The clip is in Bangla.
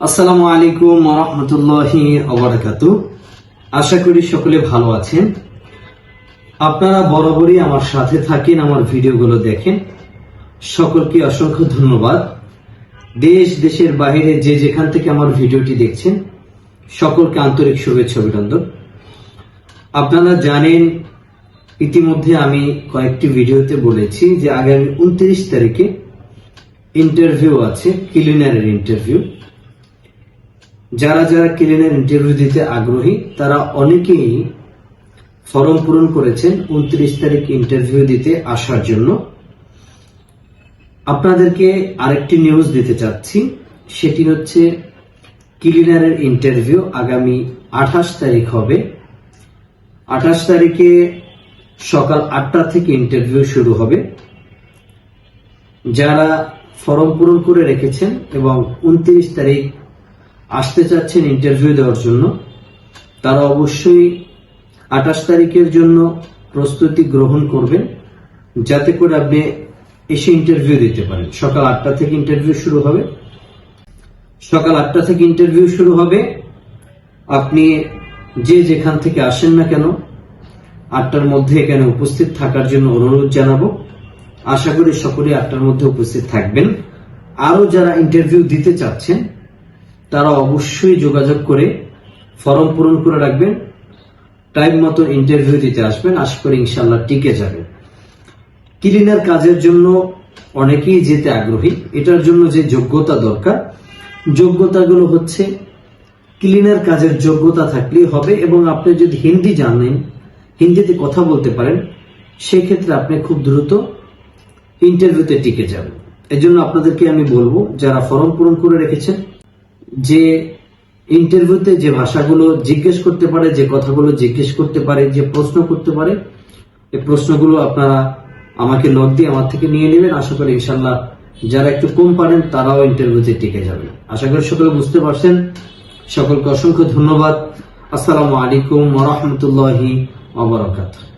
আসসালামু আলাইকুম রহমতুল্লাহি অবরাকাতু আশা করি সকলে ভালো আছেন। আপনারা বরাবরই আমার সাথে থাকেন, আমার ভিডিওগুলো দেখেন। সকলকে অসংখ্য ধন্যবাদ। দেশ, দেশের বাইরে যে যেখান থেকে আমার ভিডিওটি দেখছেন, সকলকে আন্তরিক শুভেচ্ছা অভিনন্দন। আপনারা জানেন, ইতিমধ্যে আমি কয়েকটি ভিডিওতে বলেছি যে আগামী উনত্রিশ তারিখে ইন্টারভিউ আছে ক্লিনারের ইন্টারভিউ যারা যারা ক্লিনের ইন্টারভিউ দিতে আগ্রহী, তারা অনেকেই ফর্ম পূরণ করেছেন উনত্রিশ তারিখ ইন্টারভিউ দিতে আসার জন্য। আপনাদেরকে আরেকটি নিউজ দিতে চাচ্ছি, সেটি হচ্ছে ক্লিনারের ইন্টারভিউ আগামী আঠাশ তারিখ হবে। আঠাশ তারিখে সকাল আটটা থেকে ইন্টারভিউ শুরু হবে। যারা ফর্ম পূরণ করে রেখেছেন এবং উনত্রিশ তারিখ আসতে চাচ্ছেন ইন্টারভিউ দেওয়ার জন্য, তারা অবশ্যই আঠাশ তারিখের জন্য প্রস্তুতি গ্রহণ করবেন, যাতে করে আপনি এসে ইন্টারভিউ দিতে পারেন। সকাল আটটা থেকে ইন্টারভিউ শুরু হবে। সকাল আটটা থেকে ইন্টারভিউ শুরু হবে। আপনি যে যেখান থেকে আসেন না কেন, আটটার মধ্যে এখানে উপস্থিত থাকার জন্য অনুরোধ জানাব। আশা করি সকলে আটটার মধ্যে উপস্থিত থাকবেন। আরও যারা ইন্টারভিউ দিতে চাচ্ছেন তারা অবশ্যই যোগাযোগ করে ফর্ম পূরণ করে রাখবেন। টাইম মতো ইন্টারভিউ দিতে আসবেন, আশা করি ইনশাল্লাহ টিকে যাবেন ক্লিনার কাজের জন্য অনেকেই যেতে আগ্রহী, এটার জন্য যে যোগ্যতা দরকার। যোগ্যতাগুলো হচ্ছে ক্লিনার কাজের যোগ্যতা থাকলেই হবে এবং আপনি যদি হিন্দি জানেন, হিন্দিতে কথা বলতে পারেন, সেক্ষেত্রে আপনি খুব দ্রুত ইন্টারভিউতে টিকে যাবেন। এজন্য আপনাদেরকে আমি বলব, যারা ফর্ম পূরণ করে রেখেছেন যে ইন্টারভিউতে যে ভাষাগুলো জিজ্ঞেস করতে পারে, যে কথাগুলো জিজ্ঞেস করতে পারে, যে প্রশ্ন করতে পারে এই প্রশ্নগুলো আপনারা আমাকে লগ দিয়ে আমার থেকে নিয়ে নেবেন। আশা করি ইনশাল্লাহ যারা একটু কম পারেন, তারাও ইন্টারভিউতে টিকে যাবে। আশা করি সকলে বুঝতে পারছেন। সকলকে অসংখ্য ধন্যবাদ। আসসালামু আলাইকুম ওরহমতুল্লাহি ওবরাকাতুহ